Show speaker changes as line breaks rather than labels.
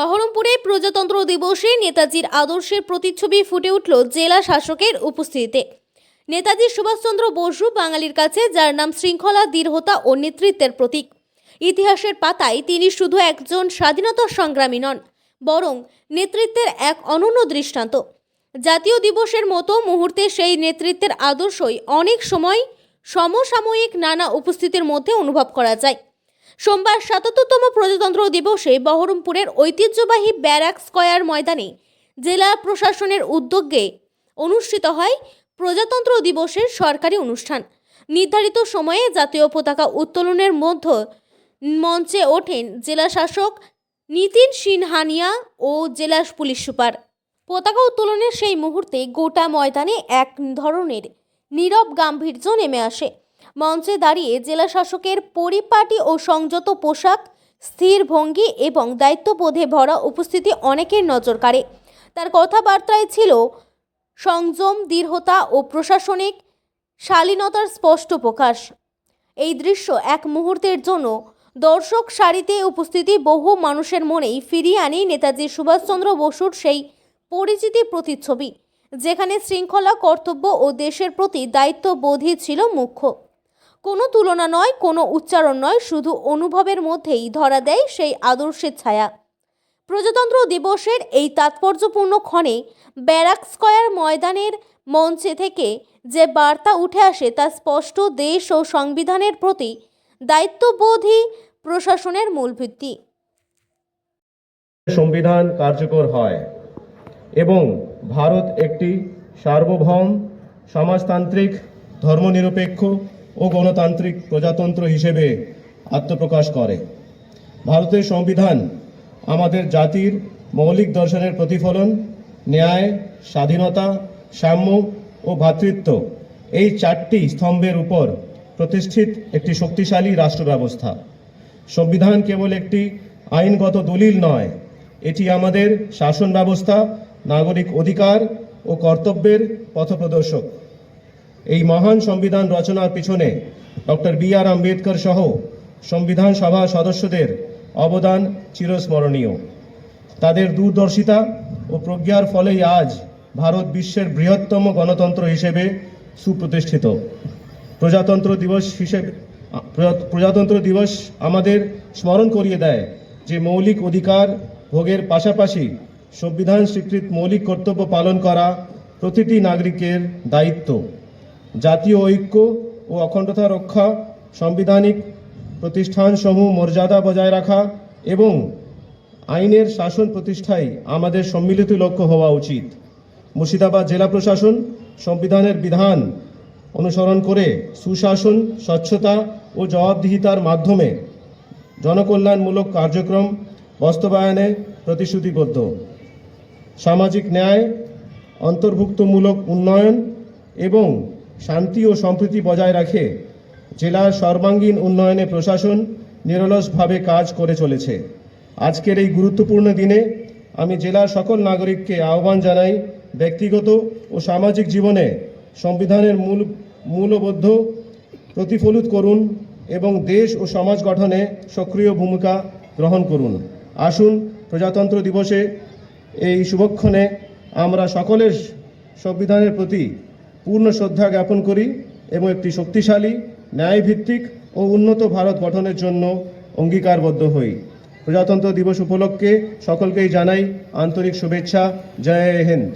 বহরমপুরে প্রজাতন্ত্র দিবসে নেতাজির আদর্শের প্রতিচ্ছবি ফুটে উঠল জেলা শাসকের উপস্থিতিতে। নেতাজি সুভাষচন্দ্র বসু বাঙালির কাছে, যার নাম শৃঙ্খলা, দৃঢ়তা ও নেতৃত্বের প্রতীক। ইতিহাসের পাতায় তিনি শুধু একজন স্বাধীনতা সংগ্রামী নন, বরং নেতৃত্বের এক অনন্য দৃষ্টান্ত। জাতীয় দিবসের মতো মুহূর্তে সেই নেতৃত্বের আদর্শই অনেক সময় সমসাময়িক নানা উপস্থিতির মধ্যে অনুভব করা যায়। সোমবার সাতাত্তরতম প্রজাতন্ত্র দিবসে বহরমপুরের ঐতিহ্যবাহী ব্যারাক স্কয়ার ময়দানে জেলা প্রশাসনের উদ্যোগে অনুষ্ঠিত হয় প্রজাতন্ত্র দিবসের সরকারি অনুষ্ঠান। নির্ধারিত সময়ে জাতীয় পতাকা উত্তোলনের মধ্য মঞ্চে ওঠেন জেলা শাসক নিতিন সিনহানিয়া ও জেলা পুলিশ সুপার। পতাকা উত্তোলনের সেই মুহূর্তে গোটা ময়দানে এক ধরনের নীরব গাম্ভীর্য নেমে আসে। মঞ্চে দাঁড়িয়ে জেলা শাসকের পরিপাটি ও সংযত পোশাক, স্থির ভঙ্গি এবং দায়িত্ববোধে ভরা উপস্থিতি অনেকের নজর কাড়ে। তার কথাবার্তায় ছিল, সংযম, দৃঢ়তা ও প্রশাসনিক শালীনতার স্পষ্ট প্রকাশ। এই দৃশ্য এক মুহূর্তের জন্য দর্শক সারিতে উপস্থিতি বহু মানুষের মনেই ফিরিয়ে আনে নেতাজি সুভাষচন্দ্র বসুর সেই পরিচিতি প্রতিচ্ছবি, যেখানে শৃঙ্খলা, কর্তব্য ও দেশের প্রতি দায়িত্ববোধই ছিল মুখ্য। কোনো তুলনা নয়, কোনো উচ্চারণ নয়, শুধু অনুভবের মধ্যেই ধরা দেয় সেই আদর্শের ছায়া। প্রজাতন্ত্র দিবসের এই তাৎপর্যপূর্ণ ক্ষণে ব্যারাক স্কয়ার ময়দানের মঞ্চে থেকে যে বার্তা উঠে আসে তা স্পষ্ট দেশ ও সংবিধানের প্রতি দায়িত্ববোধই প্রশাসনের মূল ভিত্তি
সংবিধান কার্যকর হয় এবং ভারত একটি সার্বভৌম, সমাজতান্ত্রিক, ধর্মনিরপেক্ষ ও গণতান্ত্রিক প্রজাতন্ত্র হিসেবে আত্মপ্রকাশ করে। ভারতের সংবিধান আমাদের জাতির মৌলিক দর্শনের প্রতিফলন, ন্যায়, স্বাধীনতা, সাম্য ও ভ্রাতৃত্ব এই চারটি স্তম্ভের উপর প্রতিষ্ঠিত একটি শক্তিশালী রাষ্ট্র ব্যবস্থা সংবিধান কেবল একটি আইনগত দলিল নয়, এটি আমাদের শাসন ব্যবস্থা নাগরিক অধিকার ও কর্তব্যের পথপ্রদর্শক। এই মহান সংবিধান রচনার পিছনে ডক্টর বি আর আম্বেদকর সহ সংবিধান সভা সদস্যদের অবদান চিরস্মরণীয়। তাদের দূরদর্শিতা ও প্রজ্ঞার ফলেই আজ ভারত বিশ্বের বৃহত্তম গণতন্ত্র হিসেবে সুপ্রতিষ্ঠিত। প্রজাতন্ত্র দিবস হিসেবে, প্রজাতন্ত্র দিবস আমাদের স্মরণ করিয়ে দেয় যে মৌলিক অধিকার ভোগের পাশাপাশি সংবিধান স্বীকৃত মৌলিক কর্তব্য পালন করা প্রতিটি নাগরিকের দায়িত্ব। জাতীয় ঐক্য ও অখণ্ডতা রক্ষা, সাংবিধানিক প্রতিষ্ঠানসমূহ মর্যাদা বজায় রাখা এবং আইনের শাসন প্রতিষ্ঠাই আমাদের সম্মিলিত লক্ষ্য হওয়া উচিত। মুর্শিদাবাদ জেলা প্রশাসন সংবিধানের বিধান অনুসরণ করে সুশাসন, স্বচ্ছতা ও জবাবদিহিতার মাধ্যমে জনকল্যাণমূলক কার্যক্রম বাস্তবায়নে প্রতিশ্রুতিবদ্ধ। সামাজিক ন্যায়, অন্তর্ভুক্তমূলক উন্নয়ন এবং শান্তি ও সম্প্রীতি বজায় রাখে। জেলার সর্বাঙ্গীন উন্নয়নে প্রশাসন নিরলসভাবে কাজ করে চলেছে। আজকের এই গুরুত্বপূর্ণ দিনে আমি জেলার সকল নাগরিককে আহ্বান জানাই, ব্যক্তিগত ও সামাজিক জীবনে সংবিধানের মূল মূলবদ্ধ প্রতিফলিত করুন এবং দেশ ও সমাজ গঠনে সক্রিয় ভূমিকা গ্রহণ করুন। আসুন, প্রজাতন্ত্র দিবসে এই শুভক্ষণে আমরা সকলের সংবিধানের প্রতি পূর্ণ শ্রদ্ধা জ্ঞাপন করি এবং একটি শক্তিশালী, ন্যায়ভিত্তিক ও উন্নত ভারত গঠনের জন্য অঙ্গীকারবদ্ধ হই। প্রজাতন্ত্র দিবস উপলক্ষে সকলকেই জানাই আন্তরিক শুভেচ্ছা। জয় হিন্দ।